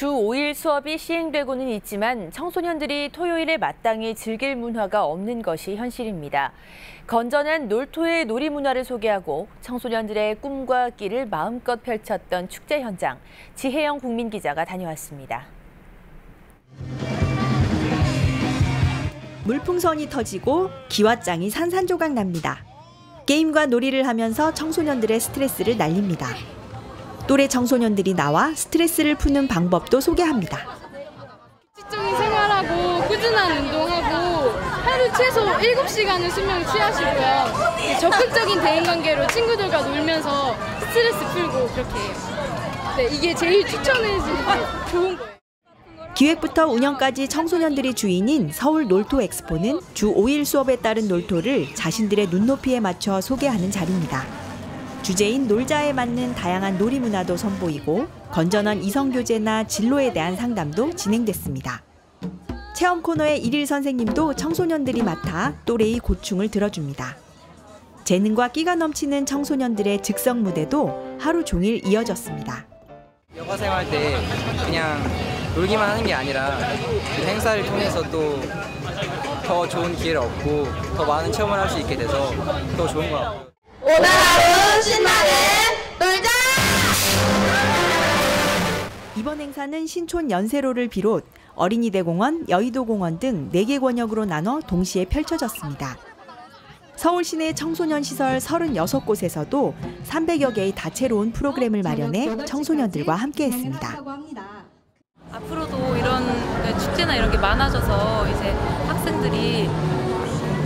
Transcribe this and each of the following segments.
주 5일 수업이 시행되고는 있지만 청소년들이 토요일에 마땅히 즐길 문화가 없는 것이 현실입니다. 건전한 놀토의 놀이 문화를 소개하고 청소년들의 꿈과 끼를 마음껏 펼쳤던 축제 현장, 지혜영 국민 기자가 다녀왔습니다. 물풍선이 터지고 기와장이 산산조각 납니다. 게임과 놀이를 하면서 청소년들의 스트레스를 날립니다. 또래 청소년들이 나와 스트레스를 푸는 방법도 소개합니다. 규칙적인 생활하고 꾸준한 운동하고 하루 최소 7시간은 수면 취하시고요. 적극적인 대인관계로 친구들과 놀면서 스트레스 풀고 그렇게 해요. 네, 이게 제일 추천해주는 좋은 거예요. 기획부터 운영까지 청소년들이 주인인 서울 놀토 엑스포는 주 5일 수업에 따른 놀토를 자신들의 눈높이에 맞춰 소개하는 자리입니다. 주제인 놀자에 맞는 다양한 놀이 문화도 선보이고 건전한 이성 교제나 진로에 대한 상담도 진행됐습니다. 체험 코너의 일일 선생님도 청소년들이 맡아 또래의 고충을 들어줍니다. 재능과 끼가 넘치는 청소년들의 즉석 무대도 하루 종일 이어졌습니다. 여가 생활 때 그냥 놀기만 하는 게 아니라 그 행사를 통해서 또 더 좋은 기회를 얻고 더 많은 체험을 할 수 있게 돼서 더 좋은 것 같아요. 오늘 하루 행사는 신촌 연세로를 비롯 어린이대공원, 여의도공원 등 4개 권역으로 나눠 동시에 펼쳐졌습니다. 서울 시내 청소년 시설 36곳에서도 300여 개의 다채로운 프로그램을 마련해 청소년들과 함께했습니다. 앞으로도 이런 그 축제나 이런 게 많아져서 이제 학생들이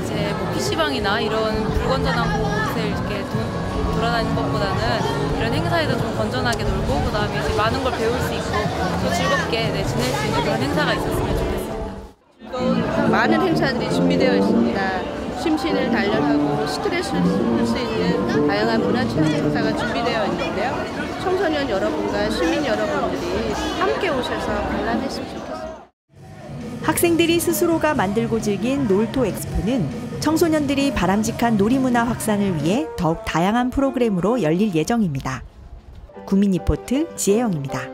이제 뭐 PC방이나 이런 불건전한 곳에 이렇게 도, 돌아다니는 것보다는 이런 행사에서 좀 건전하게 놀고 그 다음에 이제 많은 걸 배울 수 있고 또 즐겁게 네, 지낼 수 있는 그런 행사가 있었으면 좋겠습니다. 즐거운 많은 행사들이 준비되어 있습니다. 심신을 단련하고 스트레스를 풀 수 있는 다양한 문화체험 행사가 준비되어 있는데요. 청소년 여러분과 시민 여러분들이 함께 오셔서 관람했으면 좋겠습니다. 학생들이 스스로가 만들고 즐긴 놀토 엑스포는 청소년들이 바람직한 놀이문화 확산을 위해 더욱 다양한 프로그램으로 열릴 예정입니다. 국민리포트 지혜영입니다.